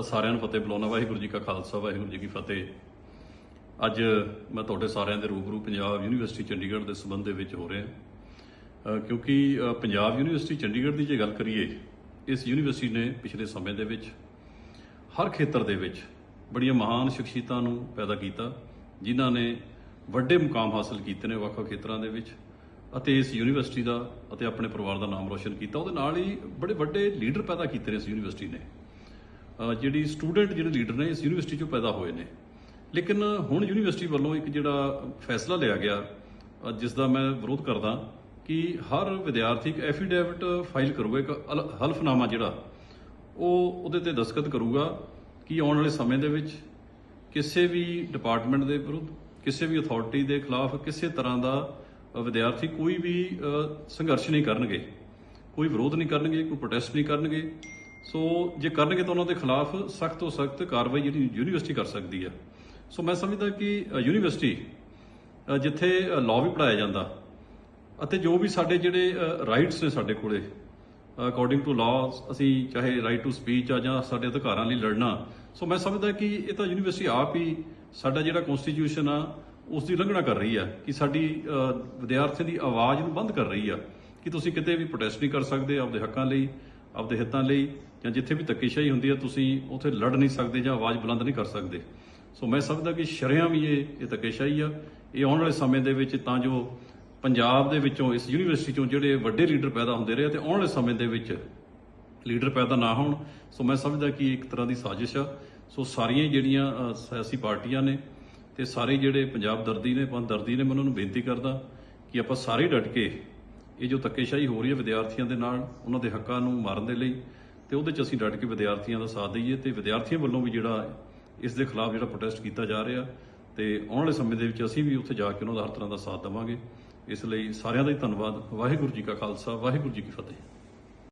ਸਾਰਿਆਂ ਨੂੰ ਫਤਿਹ ਬੁਲਾਉਣਾ ਵਾਹਿਗੁਰੂ ਜੀ ਕਾ ਖਾਲਸਾ, ਵਾਹਿਗੁਰੂ ਜੀ ਕੀ ਫਤਿਹ। ਅੱਜ ਮੈਂ ਤੁਹਾਡੇ ਸਾਰਿਆਂ ਦੇ ਰੂਬਰੂ ਪੰਜਾਬ ਯੂਨੀਵਰਸਿਟੀ ਚੰਡੀਗੜ੍ਹ ਦੇ ਸੰਬੰਧ ਦੇ ਵਿੱਚ ਹੋ ਰਿਹਾ। ਕਿਉਂਕਿ ਪੰਜਾਬ ਯੂਨੀਵਰਸਿਟੀ ਚੰਡੀਗੜ੍ਹ ਦੀ ਜੇ ਗੱਲ ਕਰੀਏ, ਇਸ ਯੂਨੀਵਰਸਿਟੀ ਨੇ ਪਿਛਲੇ ਸਮੇਂ ਦੇ ਵਿੱਚ ਹਰ ਖੇਤਰ ਦੇ ਵਿੱਚ ਬੜੀਆਂ ਮਹਾਨ ਸ਼ਖਸੀਅਤਾਂ ਨੂੰ ਪੈਦਾ ਕੀਤਾ, ਜਿਨ੍ਹਾਂ ਨੇ ਵੱਡੇ ਮੁਕਾਮ ਹਾਸਲ ਕੀਤੇ ਨੇ ਵੱਖ-ਵੱਖ ਖੇਤਰਾਂ ਦੇ ਵਿੱਚ ਅਤੇ ਇਸ ਯੂਨੀਵਰਸਿਟੀ ਦਾ ਅਤੇ ਆਪਣੇ ਪਰਿਵਾਰ ਦਾ ਨਾਮ ਰੋਸ਼ਨ ਕੀਤਾ। ਉਹਦੇ ਨਾਲ ਹੀ ਬੜੇ ਵੱਡੇ ਲੀਡਰ ਪੈਦਾ ਕੀਤੇ ਨੇ ਇਸ ਯੂਨੀਵਰਸਿਟੀ ਨੇ। ਜਿਹੜੀ ਸਟੂਡੈਂਟ, ਜਿਹੜੇ ਲੀਡਰ ਨੇ ਇਸ ਯੂਨੀਵਰਸਿਟੀ ਚੋਂ ਪੈਦਾ ਹੋਏ ਨੇ। ਲੇਕਿਨ ਹੁਣ ਯੂਨੀਵਰਸਿਟੀ ਵੱਲੋਂ ਇੱਕ ਜਿਹੜਾ ਫੈਸਲਾ ਲਿਆ ਗਿਆ ਜਿਸ ਦਾ ਮੈਂ ਵਿਰੋਧ ਕਰਦਾ ਕਿ ਹਰ ਵਿਦਿਆਰਥੀ ਇੱਕ ਐਫੀਡੇਵਿਟ ਫਾਈਲ ਕਰੂਗਾ ਇੱਕ ਅਲ- ਹਲਫਨਾਮਾ ਜਿਹੜਾ, ਉਹ ਉਹਦੇ ਤੇ ਦਸਤਖਤ ਕਰੂਗਾ ਕਿ ਆਉਣ ਵਾਲੇ ਸਮੇਂ ਦੇ ਵਿੱਚ ਕਿਸੇ ਵੀ ਡਿਪਾਰਟਮੈਂਟ ਦੇ ਵਿਰੁੱਧ, ਕਿਸੇ ਵੀ ਅਥਾਰਟੀ ਦੇ ਖਿਲਾਫ ਕਿਸੇ ਤਰ੍ਹਾਂ ਦਾ ਵਿਦਿਆਰਥੀ ਕੋਈ ਵੀ ਸੰਘਰਸ਼ ਨਹੀਂ ਕਰਨਗੇ, ਕੋਈ ਵਿਰੋਧ ਨਹੀਂ ਕਰਨਗੇ, ਕੋਈ ਪ੍ਰੋਟੈਸਟ ਨਹੀਂ ਕਰਨਗੇ। ਸੋ ਜੇ ਕਰਨਗੇ ਤਾਂ ਉਹਨਾਂ ਦੇ ਖਿਲਾਫ ਸਖਤ ਤੋਂ ਸਖਤ ਕਾਰਵਾਈ ਜਿਹੜੀ ਯੂਨੀਵਰਸਿਟੀ ਕਰ ਸਕਦੀ ਆ ਸੋ ਮੈਂ ਸਮਝਦਾ ਕਿ ਯੂਨੀਵਰਸਿਟੀ ਜਿੱਥੇ ਲਾਅ ਵੀ ਪੜਾਇਆ ਜਾਂਦਾ ਅਤੇ ਜੋ ਵੀ ਸਾਡੇ ਜਿਹੜੇ ਰਾਈਟਸ ਨੇ ਸਾਡੇ ਕੋਲੇ ਅਕੋਰਡਿੰਗ ਟੂ ਲਾਅ ਅਸੀਂ ਚਾਹੇ ਰਾਈਟ ਟੂ ਸਪੀਚ ਆ ਜਾਂ ਸਾਡੇ ਅਧਿਕਾਰਾਂ ਲਈ ਲੜਨਾ ਸੋ ਮੈਂ ਸਮਝਦਾ ਕਿ ਇਹ ਤਾਂ ਯੂਨੀਵਰਸਿਟੀ ਆਪ ਹੀ ਸਾਡਾ ਜਿਹੜਾ ਕਨਸਟੀਟਿਊਸ਼ਨ ਆ ਉਸ ਦੀ ਉਲੰਘਣਾ ਕਰ ਰਹੀ ਆ ਕਿ ਸਾਡੀ ਅ, ਵਿਦਿਆਰਥੀਆਂ ਦੀ ਆਵਾਜ਼ ਨੂੰ ਬੰਦ ਕਰ ਰਹੀ ਆ ਕਿ ਤੁਸੀਂ ਕਿਤੇ ਵੀ ਪ੍ਰੋਟੈਸਟ ਨਹੀਂ ਕਰ ਸਕਦੇ ਆਪਦੇ ਹੱਕਾਂ ਲਈ। ਆਪਦੇ ਹਿੱਤਾਂ ਲਈ ਜਾਂ ਜਿੱਥੇ ਵੀ ਧੱਕੇਸ਼ਾਹੀ ਹੁੰਦੀ ਆ ਤੁਸੀਂ ਉੱਥੇ ਲੜ ਨਹੀਂ ਸਕਦੇ ਜਾਂ ਆਵਾਜ਼ ਬੁਲੰਦ ਨਹੀਂ ਕਰ ਸਕਦੇ। ਸੋ ਮੈਂ ਸਮਝਦਾ ਕਿ ਸ਼ਰਿਆਂ ਵੀ ਇਹ ਇਹ ਧੱਕੇਸ਼ਾਹੀ ਆ। ਇਹ ਆਉਣ ਵਾਲੇ ਸਮੇਂ ਦੇ ਵਿੱਚ ਤਾਂ ਜੋ ਪੰਜਾਬ ਦੇ ਵਿੱਚੋਂ, ਇਸ ਯੂਨੀਵਰਸਿਟੀ ਚੋਂ ਜਿਹੜੇ ਵੱਡੇ ਲੀਡਰ ਪੈਦਾ ਹੁੰਦੇ ਰਹੇ ਤੇ ਆਉਣ ਵਾਲੇ ਸਮੇਂ ਦੇ ਵਿੱਚ ਲੀਡਰ ਪੈਦਾ ਨਾ ਹੋਣ। ਸੋ ਮੈਂ ਸਮਝਦਾ ਕਿ ਇੱਕ ਤਰ੍ਹਾਂ ਦੀ ਸਾਜ਼ਿਸ਼ ਆ। ਸੋ ਸਾਰੀਆਂ ਹੀ ਜਿਹੜੀਆਂ ਸਿਆਸੀ ਪਾਰਟੀਆਂ ਨੇ ਤੇ ਸਾਰੇ ਜਿਹੜੇ ਪੰਜਾਬ ਦਰਦੀ ਨੇ, ਪੰਥ ਦਰਦੀ ਨੇ, ਮੈਂ ਉਹਨਾਂ ਨੂੰ ਬੇਨਤੀ ਕਰਦਾ ਕਿ ਆਪਾਂ ਸਾਰੇ ਡਟ ਕੇ ਇਹ ਜੋ ਧੱਕੇਸ਼ਾਹੀ ਹੋ ਰਹੀ ਹੈ ਵਿਦਿਆਰਥੀਆਂ ਦੇ ਨਾਲ, ਉਹਨਾਂ ਦੇ ਹੱਕਾਂ ਨੂੰ ਮਾਰਨ ਦੇ ਲਈ, ਤੇ ਉਹਦੇ 'ਚ ਅਸੀਂ ਡਟ ਕੇ ਵਿਦਿਆਰਥੀਆਂ ਦਾ ਸਾਥ ਦਈਏ ਤੇ ਵਿਦਿਆਰਥੀਆਂ ਵੱਲੋਂ ਵੀ ਜਿਹੜਾ ਇਸ ਦੇ ਖਿਲਾਫ ਜਿਹੜਾ ਪ੍ਰੋਟੈਸਟ ਕੀਤਾ ਜਾ ਰਿਹਾ, ਤੇ ਆਉਣ ਵਾਲੇ ਸਮੇਂ ਦੇ ਵਿੱਚ ਅਸੀਂ ਵੀ ਉੱਥੇ ਜਾ ਕੇ ਉਹਨਾਂ ਦਾ ਹਰ ਤਰ੍ਹਾਂ ਦਾ ਸਾਥ ਦੇਵਾਂਗੇ। ਇਸ ਲਈ ਸਾਰਿਆਂ ਦਾ ਹੀ ਧੰਨਵਾਦ। ਵਾਹਿਗੁਰੂ ਜੀ ਕਾ ਖਾਲਸਾ, ਵਾਹਿਗੁਰੂ ਜੀ ਕੀ ਫਤਿਹ।